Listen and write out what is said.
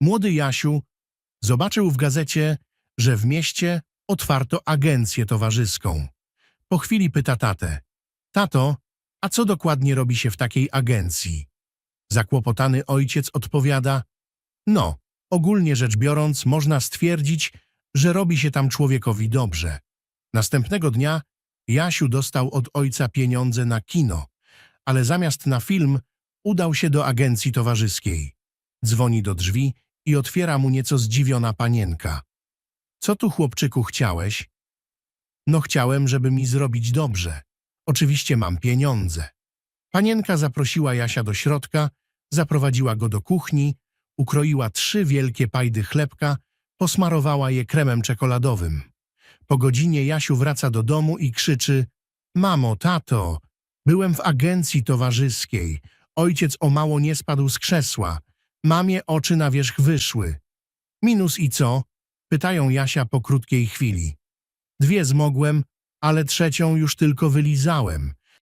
Młody Jasiu zobaczył w gazecie, że w mieście otwarto agencję towarzyską. Po chwili pyta tatę. Tato, a co dokładnie robi się w takiej agencji? Zakłopotany ojciec odpowiada. No, ogólnie rzecz biorąc, można stwierdzić, że robi się tam człowiekowi dobrze. Następnego dnia Jasiu dostał od ojca pieniądze na kino, ale zamiast na film udał się do agencji towarzyskiej. Dzwoni do drzwi i otwiera mu nieco zdziwiona panienka. Co tu, chłopczyku, chciałeś? No chciałem, żeby mi zrobić dobrze. Oczywiście mam pieniądze. Panienka zaprosiła Jasia do środka, zaprowadziła go do kuchni, ukroiła trzy wielkie pajdy chlebka, posmarowała je kremem czekoladowym. Po godzinie Jasiu wraca do domu i krzyczy Mamo, tato, byłem w agencji towarzyskiej. Ojciec o mało nie spadł z krzesła. Mamie oczy na wierzch wyszły. Minus i co? Pytają Jasia po krótkiej chwili. Dwie zmogłem, ale trzecią już tylko wylizałem.